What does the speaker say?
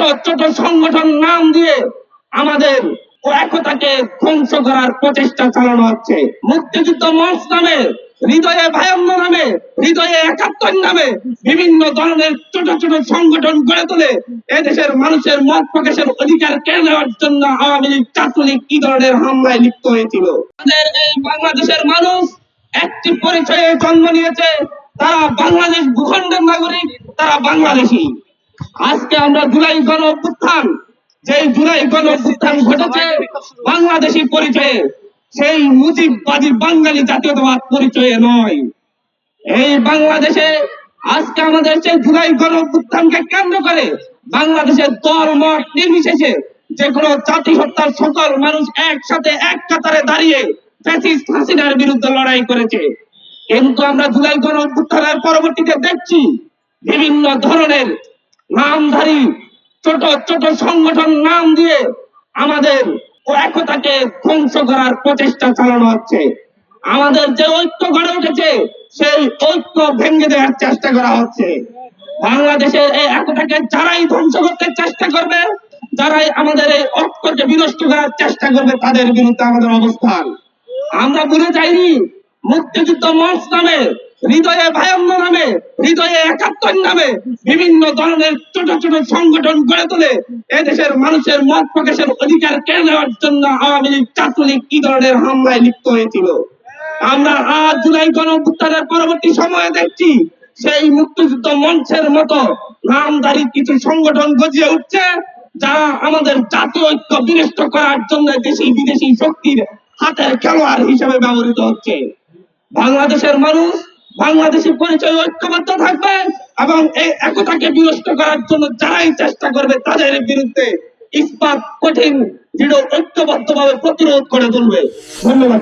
ছোট ছোট সংগঠন নাম দিয়ে আমাদের একতাকে ধ্বংস করার প্রচেষ্টা চালানো হচ্ছে। মুক্তিযুদ্ধ মঞ্চ নামে, হৃদয়ে ভায়ান্ন নামে, হৃদয়ে একাত্তর নামে বিভিন্ন ধরনের ছোট ছোট সংগঠন গড়ে তোলে এদেশের মানুষের মত প্রকাশের অধিকার কেড়ে নেওয়ার জন্য আওয়ামী লীগ, ছাত্রলীগ কি ধরনের হামলায় লিপ্ত হয়েছিল? আমাদের এই বাংলাদেশের মানুষ একটি পরিচয়ে জন্ম নিয়েছে। তারা বাংলাদেশ ভূখণ্ডের নাগরিক, তারা বাংলাদেশী। আজকে আমরা জুলাই গণ অভ্যুত্থান যে জুলাই গণ অভ্যুত্থান ঘটেছে, বাংলাদেশী পরিচয়ে, সেই মুজিববাদী বাঙালি জাতীয়তাবাদ পরিচয়ে নয়। এই বাংলাদেশে আজকে আমাদের সেই জুলাই গণ অভ্যুত্থানকে কেন্দ্র করে বাংলাদেশের দল, মত নির্বিশেষে যে কোনো জাতি হত্যার সকল মানুষ একসাথে এক কাতারে দাঁড়িয়ে ফ্যাসিস্ট হাসিনার বিরুদ্ধে লড়াই করেছে। কিন্তু আমরা জুলাই গণ অভ্যুত্থানের পরবর্তীতে দেখছি বিভিন্ন ধরনের নামধারী ছোট ছোট সংগঠন নাম দিয়ে আমাদের একতাকে ধ্বংস করার প্রচেষ্টা চালানো হচ্ছে। আমাদের যে ঐক্য গড়ে উঠেছে, সেই ঐক্য ভেঙে দেওয়ার চেষ্টা করা হচ্ছে। বাংলাদেশের এই একতাকে যারাই ধ্বংস করতে চেষ্টা করবে, যারাই আমাদের এই ঐক্যকে বিনষ্ট করার চেষ্টা করবে, তাদের বিরুদ্ধে আমাদের অবস্থান। আমরা ভুলে যাইনি, মুক্তিযুদ্ধ মঞ্চ নামে হৃদয়ে ভায়ান্ন নামে, হৃদয়ে একাত্তর নামে বিভিন্ন ধরনের ছোট ছোট সংগঠন গড়ে তোলে। এদেশের মানুষের মত প্রকাশের অধিকার কেড়ে নেওয়ার জন্য আওয়ামী লীগ, ছাত্রলীগ কি ধরনের হামলায় লিপ্ত হয়েছিল? আমরা আজ জুলাই গণ পরবর্তী সময়ে দেখছি, সেই মুক্তিযুদ্ধ মঞ্চের মতো নামধারী কিছু সংগঠন গজিয়ে উঠছে, যা আমাদের জাতীয় ঐক্য বিনষ্ট করার জন্য দেশি বিদেশি শক্তির হাতের খেলোয়াড় হিসেবে ব্যবহৃত হচ্ছে। বাংলাদেশের মানুষ বাংলাদেশি পরিচয় ঐক্যবদ্ধ থাকবে এবং এই একতাকে বিনষ্ট করার জন্য যারাই চেষ্টা করবে তাদের বিরুদ্ধে ইস্পাত, কঠিন, দৃঢ় ঐক্যবদ্ধ ভাবে প্রতিরোধ করে তুলবে। ধন্যবাদ